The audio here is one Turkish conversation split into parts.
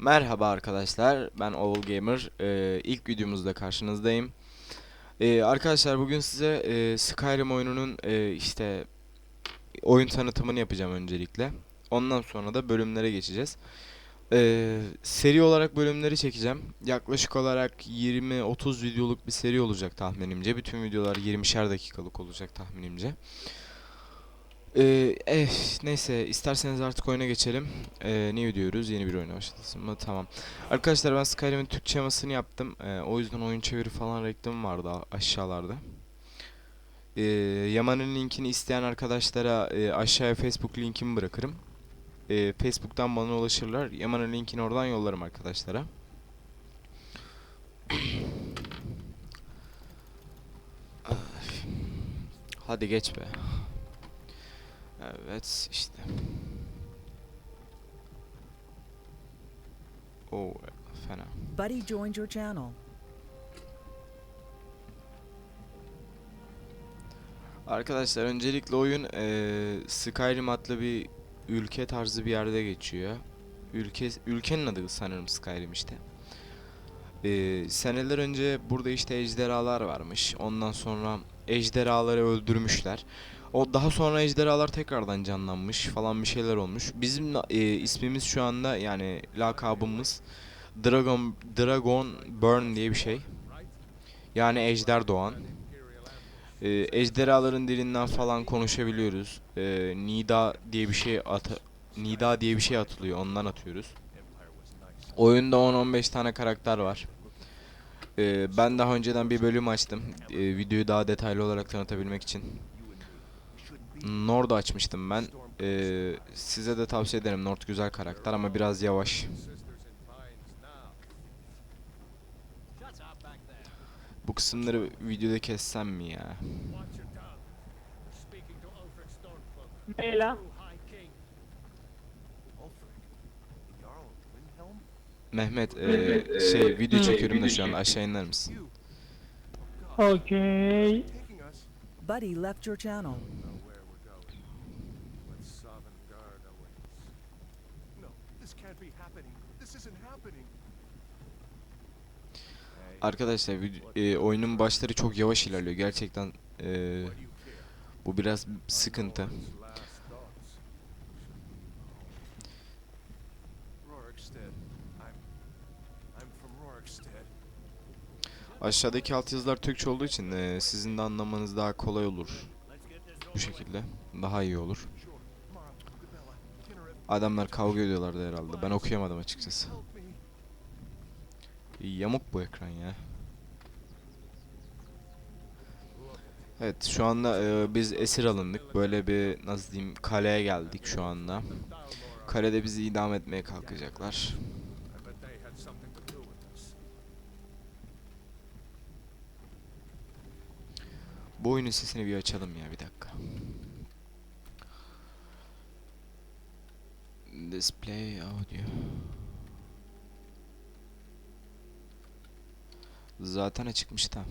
Merhaba arkadaşlar, ben Oval Gamer. Ee, ilk videomuzda karşınızdayım. Ee, arkadaşlar bugün size e, Skyrim oyununun e, işte oyun tanıtımını yapacağım öncelikle. Ondan sonra da bölümlere geçeceğiz. Ee, seri olarak bölümleri çekeceğim. Yaklaşık olarak 20-30 videoluk bir seri olacak tahminimce. Bütün videolar 20'şer dakikalık olacak tahminimce. Ee, eh, neyse isterseniz artık oyuna geçelim. Ee, ne diyoruz? Yeni bir oyuna başlasın mı? Tamam. Arkadaşlar ben Skyrim'in Türkçe yamasını yaptım. Ee, o yüzden oyun çeviri falan reklamı vardı aşağılarda. Ee, Yaman'ın linkini isteyen arkadaşlara e, aşağıya Facebook linkimi bırakırım. Ee, Facebook'tan bana ulaşırlar. Yaman'ın linkini oradan yollarım arkadaşlara. Ay. Hadi geç be. Evet işte. Oo fena. Buddy joined your channel. Arkadaşlar öncelikle oyun eee Skyrim adlı bir ülke tarzı bir yerde geçiyor. Ülke ülkenin adı sanırım Skyrim işte. Eee, seneler önce burada işte ejderhalar varmış. Ondan sonra ejderhaları öldürmüşler. O daha sonra ejderhalar tekrardan canlanmış falan bir şeyler olmuş. Bizim eee, ismimiz şu anda yani lakabımız Dragon Dragon Burn diye bir şey. Yani Ejder Doğan. Ee, ejderhaların dilinden falan konuşabiliyoruz. Ee, Nida diye bir şey at Nida diye bir şey atılıyor. Ondan atıyoruz. Oyunda 10-15 tane karakter var. Ee, ben daha önceden bir bölüm açtım. Ee, videoyu daha detaylı olarak tanıtabilmek için. Nord açmıştım ben. Ee, size de tavsiye ederim. Nord güzel karakter ama biraz yavaş. Bu kısımları videoda kessem mi ya? Ne lan? Mehmet ee, şey video çekiyorum da şu an aşağı iner misin? Okay. Buddy left your channel. Arkadaşlar e, oyunun başları çok yavaş ilerliyor. Gerçekten e, bu biraz sıkıntı. Aşağıdaki altyazılar Türkçe olduğu için e, sizin de anlamanız daha kolay olur. Bu şekilde daha iyi olur. Adamlar kavga ediyorlardı herhalde. Ben okuyamadım açıkçası. Yamuk bu ekran ya. Evet şu anda e, biz esir alındık. Böyle bir nasıl diyeyim kaleye geldik şu anda. Kalede bizi idam etmeye kalkacaklar. Bu oyunun sesini bir açalım ya bir dakika. Display audio. Zaten açıkmış da.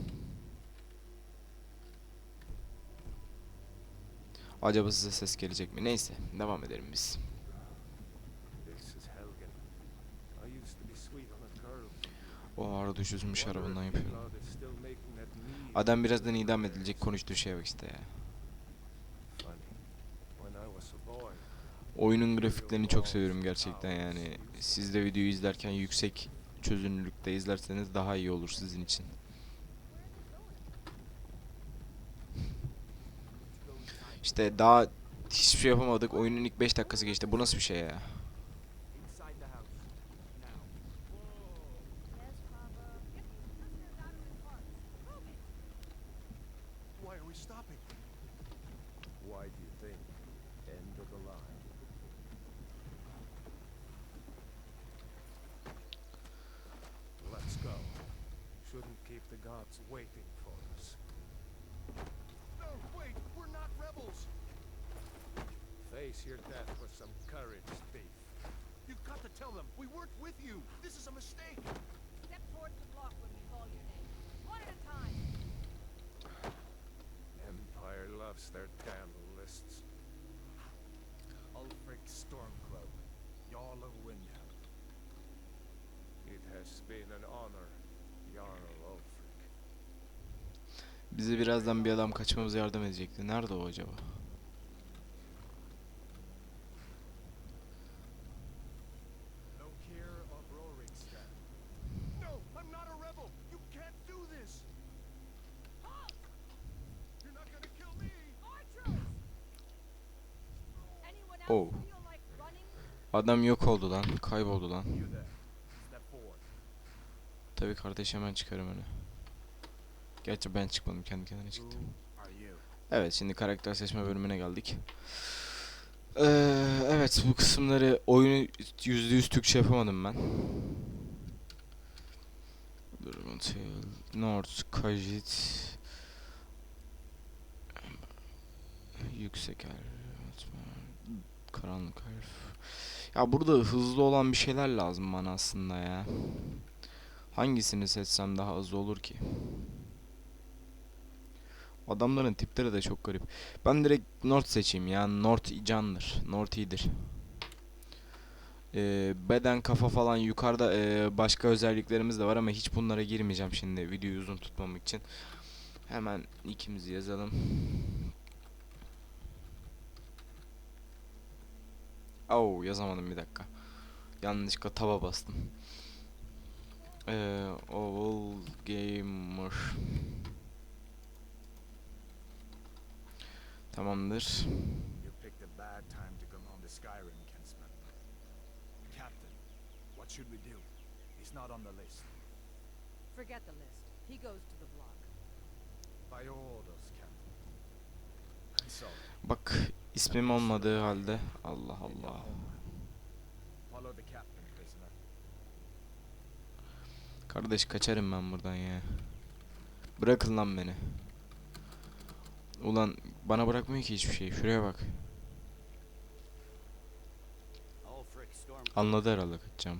Acaba size ses gelecek mi? Neyse, devam edelim biz. O arada Wonder arabandan yapıyorum. Adam birazdan idam edilecek konuştuğu şeye bak işte ya. Oyunun grafiklerini çok seviyorum gerçekten yani. Siz de videoyu izlerken yüksek çözünürlükte izlerseniz daha iyi olur sizin için. İşte daha hiçbir şey yapamadık. Oyunun ilk 5 dakikası geçti. Bu nasıl bir şey ya? Face your death with some courage, thief. You've got to tell them we weren't with you. This is a mistake. Step towards the block when we call your name. One at a time. Empire loves their damn lists. Ulfric Stormcloak, Jarl of Windhelm. been an honor, Jarl Ulfric. Bize birazdan bir adam kaçmamıza yardım edecekti. Nerede o acaba? Oh. Adam yok oldu lan. Kayboldu lan. Tabii kardeş hemen çıkarım öne. Gerçi ben çıkmadım kendi kendine çıktı. Who are you? Evet şimdi karakter seçme bölümüne geldik. Ee, evet bu kısımları oyunu yüzde yüz Türkçe yapamadım ben. North, Kajit, Yüksek er, Karanlık Elf. Ya burada hızlı olan bir şeyler lazım bana aslında ya. Hangisini seçsem daha hızlı olur ki? Adamların tipleri de çok garip. Ben direkt North seçeyim ya. North candır. North iyidir. Ee, beden kafa falan yukarıda ee, başka özelliklerimiz de var ama hiç bunlara girmeyeceğim şimdi videoyu uzun tutmamak için. Hemen ikimizi yazalım. Oh yazamadım bir dakika. Yanlışlıkla taba bastım. Ee, Oval Gamer. Tamamdır. Should we do? He's not on the list. Forget the list. He goes to the block. By orders, Captain. And so, Bak ismim olmadığı halde Allah Allah. Kardeş kaçarım ben buradan ya. Bırakın lan beni. Ulan bana bırakmıyor ki hiçbir şey. Şuraya bak. Anladı herhalde kaçacağım.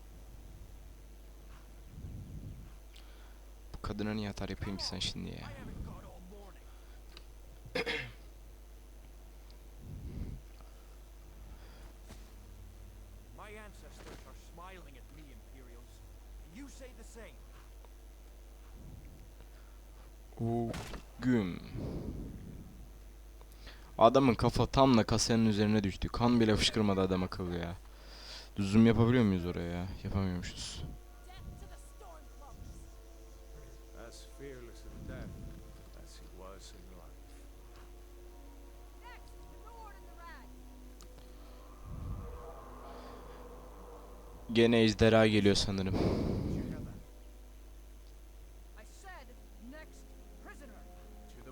kadına niye atar yapayım ki sen şimdi ya? Güm. Adamın kafa tam da kasanın üzerine düştü. Kan bile fışkırmadı adam akıllı ya. Zoom yapabiliyor muyuz oraya ya? Yapamıyormuşuz.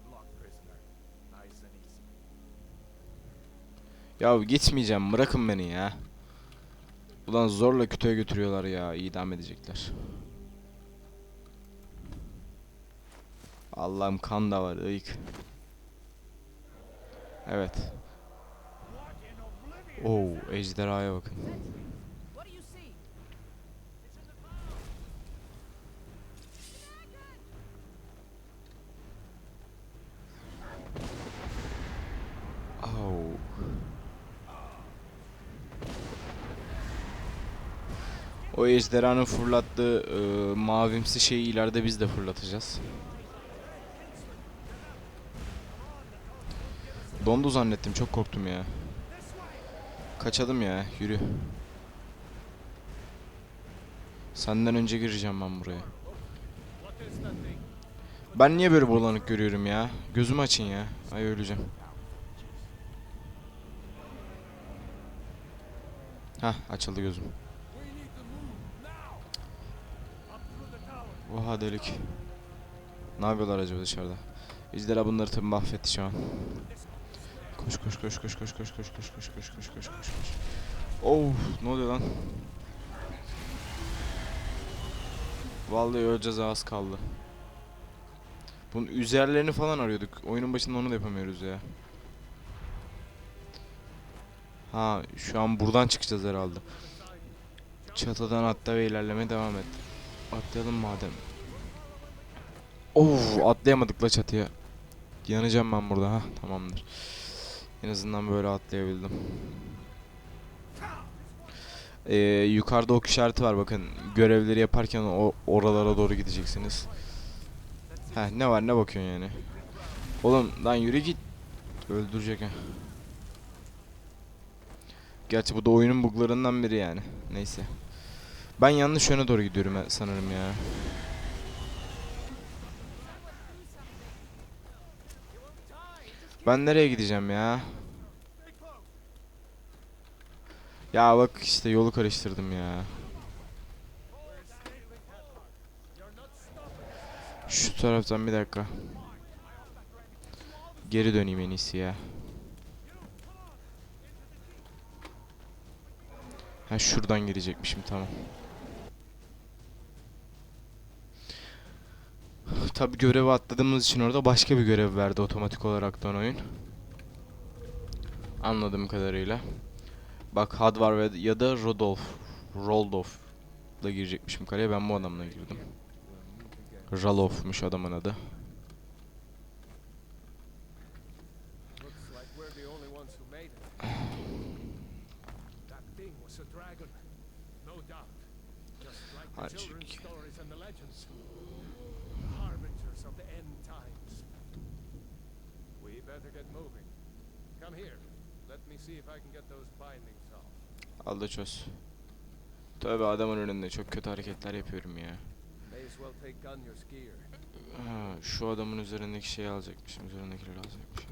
Block, prisoner. Nice and easy. Ya gitmeyeceğim bırakın beni ya. Ulan zorla kütüğe götürüyorlar ya idam edecekler. Allah'ım kan da var ıyık. Evet. Oo ejderhaya bakın. O ejderhanın fırlattığı e, mavimsi şeyi ileride biz de fırlatacağız. Dondu zannettim çok korktum ya. Kaçalım ya yürü. Senden önce gireceğim ben buraya. Ben niye böyle bulanık görüyorum ya? Gözümü açın ya. Ay öleceğim. Hah açıldı gözüm. Oha delik. Ne yapıyorlar acaba dışarıda? Ejderha bunları tabi mahvetti şu an. Koş koş koş koş koş koş koş koş koş koş koş koş koş koş. Oh ne oluyor lan? Vallahi öleceğiz az kaldı. Bunun üzerlerini falan arıyorduk. Oyunun başında onu da yapamıyoruz ya. Ha şu an buradan çıkacağız herhalde. Çatıdan atla ve ilerlemeye devam et. Atlayalım madem. Of atlayamadık la çatıya. Yanacağım ben burada ha tamamdır. En azından böyle atlayabildim. Ee, yukarıda ok işareti var bakın. Görevleri yaparken o oralara doğru gideceksiniz. Heh ne var ne bakıyorsun yani. Oğlum lan yürü git. Öldürecek ha. Gerçi bu da oyunun buglarından biri yani. Neyse. Ben yanlış yöne doğru gidiyorum sanırım ya. Ben nereye gideceğim ya? Ya bak işte yolu karıştırdım ya. Şu taraftan bir dakika. Geri döneyim en iyisi ya. Ha şuradan girecekmişim tamam. Tabi görevi atladığımız için orada başka bir görev verdi otomatik olaraktan oyun. Anladığım kadarıyla. Bak Hadvar ve ya da Rodolf. Roldolf'la girecekmişim kaleye. Ben bu adamla girdim. Ralof'muş adamın adı. Looks better get moving. Come here. Let me see if I can get those bindings off. Al da çöz. Tövbe adamın önünde çok kötü hareketler yapıyorum ya. Ha, şu adamın üzerindeki şeyi alacakmışım. Üzerindekileri alacakmışım.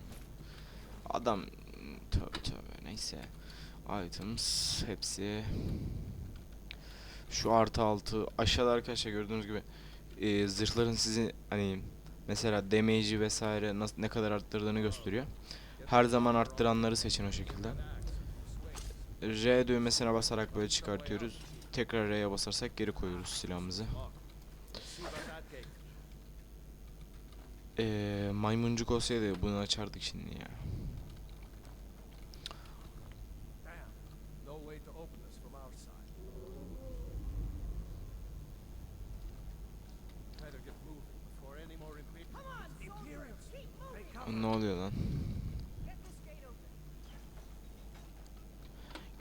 Adam tövbe tövbe neyse. Items hepsi. Şu artı altı aşağıda arkadaşlar gördüğünüz gibi e, zırhların sizi hani mesela damage'i vesaire nasıl ne kadar arttırdığını gösteriyor. Her zaman arttıranları seçin o şekilde. R düğmesine basarak böyle çıkartıyoruz. Tekrar R'ye basarsak geri koyuyoruz silahımızı. Eee maymuncuk olsaydı bunu açardık şimdi ya. Ne oluyor lan?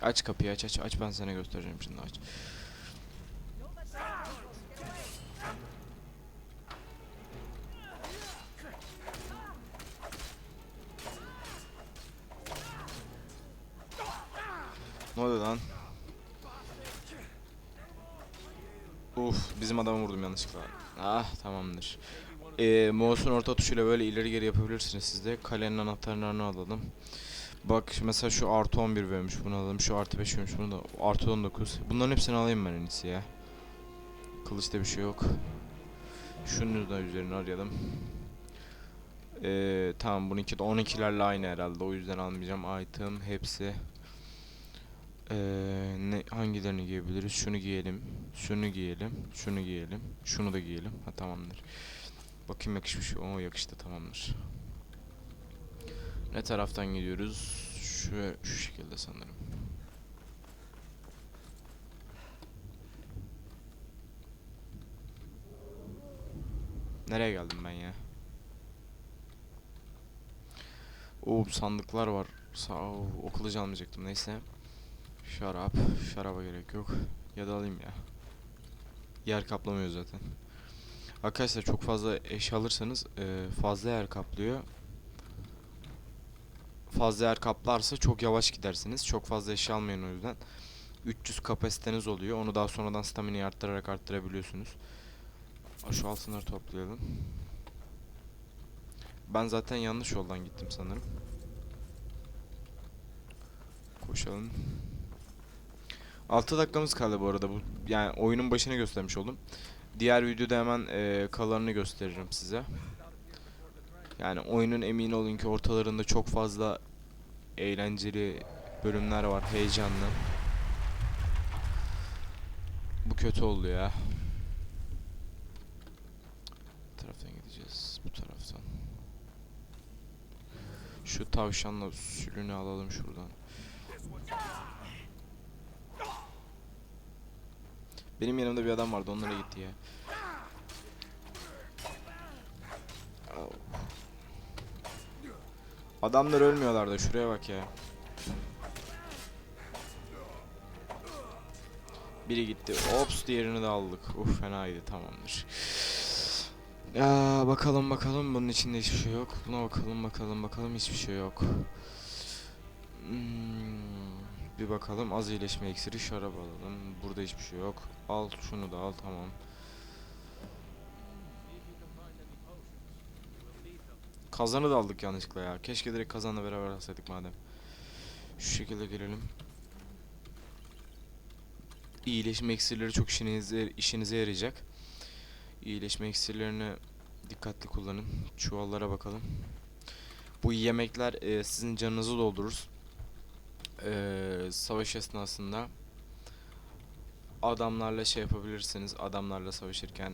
Aç kapıyı aç aç aç ben sana göstereceğim şimdi aç. Ne oluyor lan? Uf bizim adamı vurdum yanlışlıkla. Ah tamamdır. Ee, mouse'un orta tuşuyla böyle ileri geri yapabilirsiniz siz de. Kalenin anahtarlarını alalım. Bak mesela şu artı 11 vermiş bunu alalım. Şu artı 5 vermiş bunu da artı 19. Bunların hepsini alayım ben en iyisi ya. Kılıçta bir şey yok. Şunu da üzerine arayalım. Ee, tamam bununki de 12'lerle aynı herhalde. O yüzden almayacağım. Item hepsi. Ee, ne hangilerini giyebiliriz? Şunu giyelim. Şunu giyelim. Şunu giyelim. Şunu da giyelim. Ha tamamdır. Bakayım yakışmış. O yakıştı tamamdır. Ne taraftan gidiyoruz? Şu şu şekilde sanırım. Nereye geldim ben ya? Oo sandıklar var. Sağ ol, o kılıcı almayacaktım neyse. Şarap. Şaraba gerek yok. Ya da alayım ya. Yer kaplamıyor zaten. Arkadaşlar çok fazla eşya alırsanız eee, fazla yer kaplıyor. Fazla yer kaplarsa çok yavaş gidersiniz. Çok fazla eşya almayın o yüzden. 300 kapasiteniz oluyor. Onu daha sonradan stamina'yı arttırarak arttırabiliyorsunuz. Şu altınları toplayalım. Ben zaten yanlış yoldan gittim sanırım. Koşalım. 6 dakikamız kaldı bu arada. Bu yani oyunun başını göstermiş oldum. Diğer videoda hemen e, kalanını gösteririm size. Yani oyunun emin olun ki ortalarında çok fazla eğlenceli bölümler var, heyecanlı. Bu kötü oldu ya. Bu taraftan gideceğiz, bu taraftan. Şu tavşanla sülünü alalım şuradan. Benim yanımda bir adam vardı, onlara gitti ya. Adamlar ölmüyorlar da şuraya bak ya. Biri gitti. Ops diğerini de aldık. Uf fenaydı tamamdır. Ya bakalım bakalım bunun içinde hiçbir şey yok. Buna bakalım bakalım bakalım hiçbir şey yok. Hmm, bir bakalım az iyileşme iksiri şarap alalım. Burada hiçbir şey yok. Al şunu da al tamam. Kazanı da aldık yanlışlıkla ya. Keşke direkt kazanla beraber alsaydık madem. Şu şekilde gelelim. İyileşme iksirleri çok işinize, işinize yarayacak. İyileşme iksirlerini dikkatli kullanın. Çuvallara bakalım. Bu yemekler e, sizin canınızı doldurur. E, savaş esnasında adamlarla şey yapabilirsiniz. Adamlarla savaşırken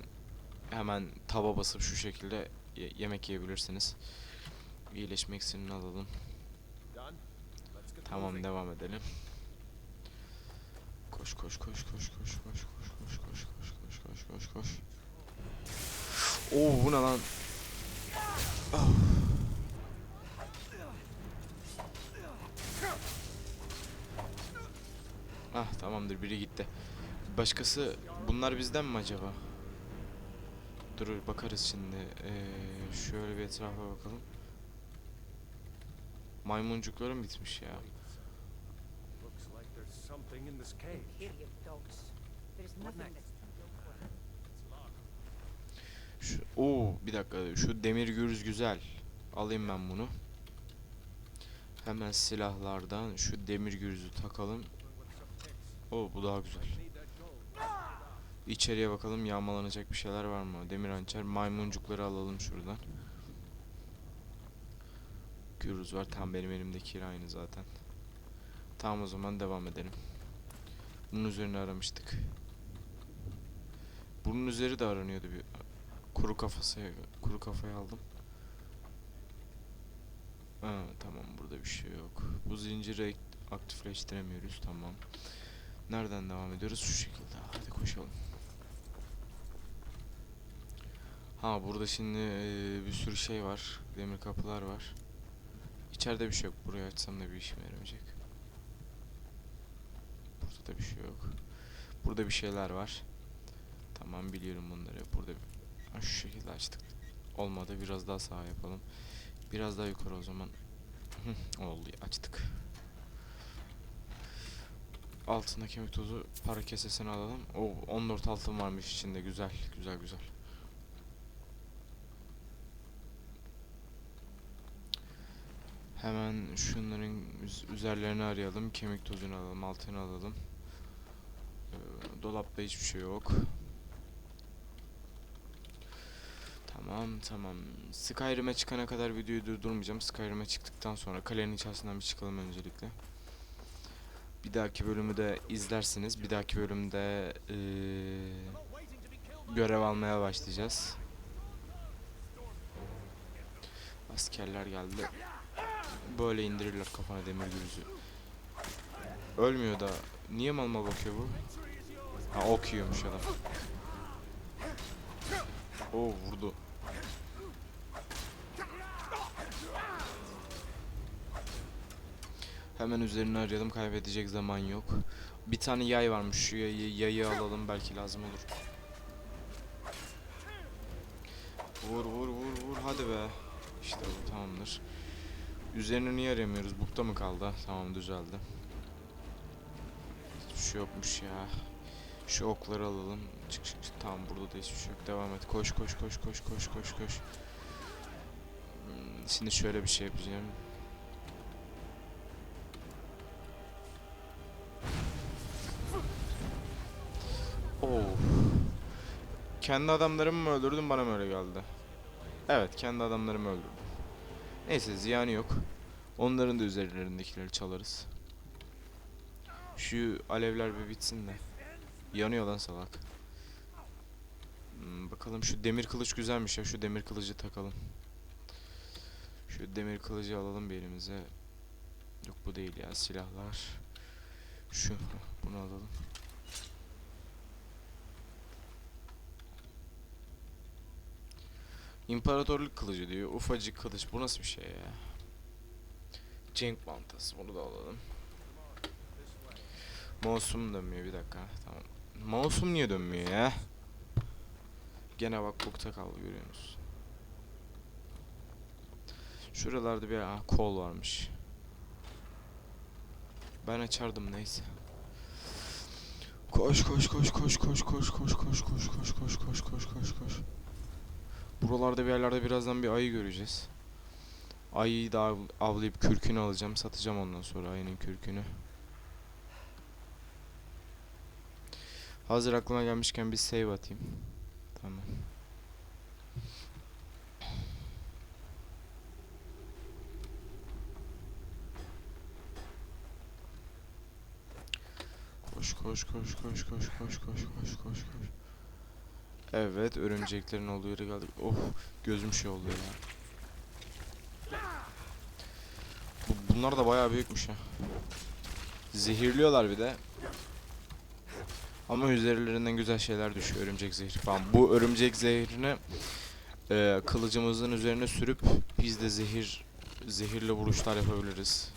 hemen tava basıp şu şekilde ye- yemek yiyebilirsiniz. İyileşme iksirini alalım. Tamam devam edelim. Koş koş koş koş koş koş koş koş koş koş koş koş koş koş. Oo bu ne lan? Ah. Ah tamamdır biri gitti. Başkası bunlar bizden mi acaba? Dur bakarız şimdi. Ee, şöyle bir etrafa bakalım. Maymuncuklarım bitmiş ya. Şu, oo bir dakika şu demir gürüz güzel. Alayım ben bunu. Hemen silahlardan şu demir gürüzü takalım. Oo bu daha güzel. İçeriye bakalım yağmalanacak bir şeyler var mı? Demir hançer, maymuncukları alalım şuradan. Gürüz var. Tam benim elimdeki aynı zaten. Tamam o zaman devam edelim. Bunun üzerine aramıştık. Bunun üzeri de aranıyordu bir kuru kafası kuru kafayı aldım. Ha, tamam burada bir şey yok. Bu zinciri aktifleştiremiyoruz tamam. Nereden devam ediyoruz? Şu şekilde. Hadi koşalım. Ha burada şimdi eee, bir sürü şey var. Demir kapılar var. İçeride bir şey yok. Burayı açsam da bir işime yaramayacak. Burada da bir şey yok. Burada bir şeyler var. Tamam biliyorum bunları. Burada Ha, şu şekilde açtık. Olmadı. Biraz daha sağa yapalım. Biraz daha yukarı o zaman. Oldu. Açtık. Altında kemik tozu para kesesini alalım. O 14 altın varmış içinde. Güzel. Güzel güzel. Hemen şunların üz- üzerlerini arayalım. Kemik tozunu alalım. Altını alalım. Ee, dolapta hiçbir şey yok. Tamam tamam. Skyrim'e çıkana kadar videoyu durdurmayacağım. Skyrim'e çıktıktan sonra kalenin içerisinden bir çıkalım öncelikle. Bir dahaki bölümü de izlersiniz. Bir dahaki bölümde eee, görev almaya başlayacağız. Askerler geldi. Böyle indirirler kafana demir gürüzü. Ölmüyor da. Niye mal mal bakıyor bu? Ha ok yiyormuş adam. Oo vurdu. Hemen üzerine arayalım kaybedecek zaman yok. Bir tane yay varmış şu yayı, yayı alalım belki lazım olur. Vur vur vur vur hadi be. İşte bu tamamdır. Üzerine niye arayamıyoruz? Bukta mı kaldı? Tamam düzeldi. Hiçbir şey yokmuş ya. Şu okları alalım. Çık çık çık. Tamam burada da hiçbir şey yok. Devam et. Koş koş koş koş koş koş koş. Hmm, Şimdi şöyle bir şey yapacağım. Oh. kendi adamlarımı mı öldürdüm bana mı öyle geldi? Evet kendi adamlarımı öldürdüm. Neyse ziyanı yok. Onların da üzerlerindekileri çalarız. Şu alevler bir bitsin de. Yanıyor lan salak. Hmm, bakalım şu demir kılıç güzelmiş ya. Şu demir kılıcı takalım. Şu demir kılıcı alalım bir elimize. Yok bu değil ya silahlar. Şu bunu alalım. İmparatorluk kılıcı diyor. Ufacık kılıç. Bu nasıl bir şey ya? Cenk mantası. Bunu da alalım. Mouse'um dönmüyor bir dakika. Tamam. Mouse'um niye dönmüyor ya? Gene bak bukta kaldı görüyor musun? Şuralarda bir ah, kol varmış. Ben açardım neyse. Koş koş koş koş koş koş koş koş koş koş koş koş koş koş koş. Buralarda bir yerlerde birazdan bir ayı göreceğiz. Ayıyı da av- avlayıp kürkünü alacağım. Satacağım ondan sonra ayının kürkünü. Hazır aklıma gelmişken bir save atayım. Tamam. Koş koş koş koş koş koş koş koş koş koş. Evet örümceklerin olduğu yere geldik. Oh gözüm şey oldu ya. Bu, bunlar da bayağı büyükmüş ha. Zehirliyorlar bir de. Ama üzerlerinden güzel şeyler düşüyor örümcek zehri falan. Bu örümcek zehrini e, kılıcımızın üzerine sürüp biz de zehir zehirli vuruşlar yapabiliriz.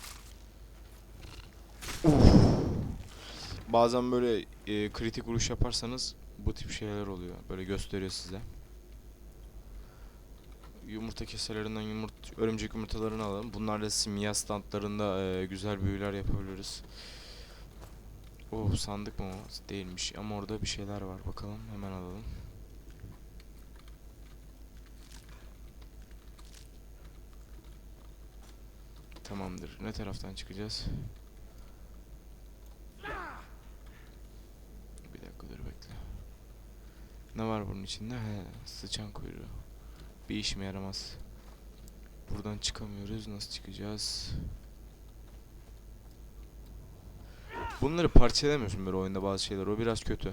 Uf. Bazen böyle e, kritik vuruş yaparsanız bu tip şeyler oluyor. Böyle gösteriyor size. Yumurta keselerinden yumurt örümcek yumurtalarını alalım. Bunlarla simya standlarında e, güzel büyüler yapabiliriz. Oh sandık mı o? Değilmiş ama orada bir şeyler var. Bakalım hemen alalım. Tamamdır. Ne taraftan çıkacağız? Bir dakika dur bekle. Ne var bunun içinde? He, sıçan kuyruğu. Bir işime yaramaz. Buradan çıkamıyoruz. Nasıl çıkacağız? Bunları parçalayamıyorsun böyle oyunda bazı şeyler. O biraz kötü.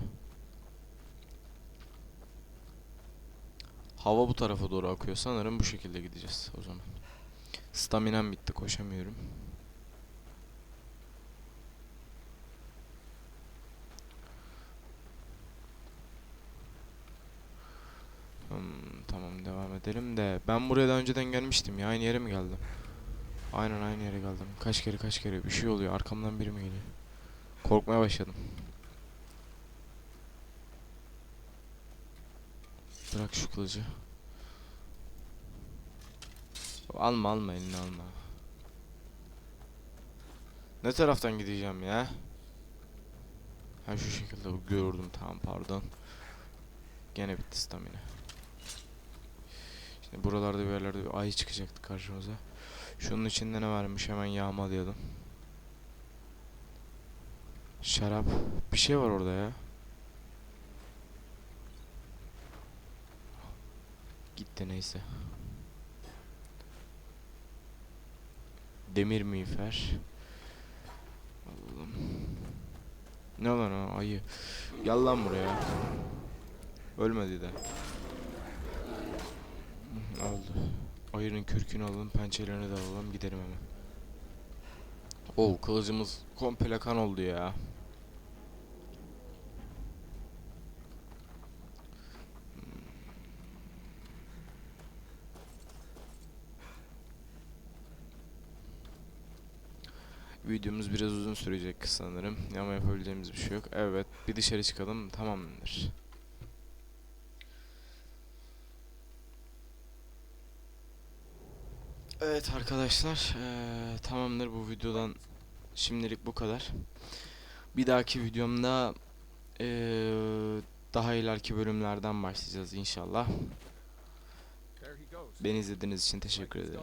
Hava bu tarafa doğru akıyor. Sanırım bu şekilde gideceğiz o zaman. Staminam bitti. Koşamıyorum. Hmm, tamam devam edelim de ben buraya daha önceden gelmiştim ya aynı yere mi geldim? Aynen aynı yere geldim. Kaç kere kaç kere bir şey oluyor arkamdan biri mi geliyor? Korkmaya başladım. Bırak şu kılıcı. Alma alma elini alma. Ne taraftan gideceğim ya? Ha şu şekilde gördüm tamam pardon. Gene bitti stamina. Buralarda bir yerlerde bir ayı çıkacaktı karşımıza. Şunun içinde ne varmış hemen yağmalayalım. Şarap. Bir şey var orada ya. Gitti neyse. Demir miğfer. Allah'ım. Ne lan o ayı? Gel lan buraya. Ölmedi de. Hı, Oldu. Ayının kürkünü alalım, pençelerini de alalım, gidelim hemen. Oh, kılıcımız komple kan oldu ya. Videomuz biraz uzun sürecek sanırım ama yapabileceğimiz bir şey yok. Evet, bir dışarı çıkalım, tamamdır. Evet arkadaşlar, eee, tamamdır bu videodan şimdilik bu kadar. Bir dahaki videomda eee, daha ileriki bölümlerden başlayacağız inşallah. Beni izlediğiniz için teşekkür ederim.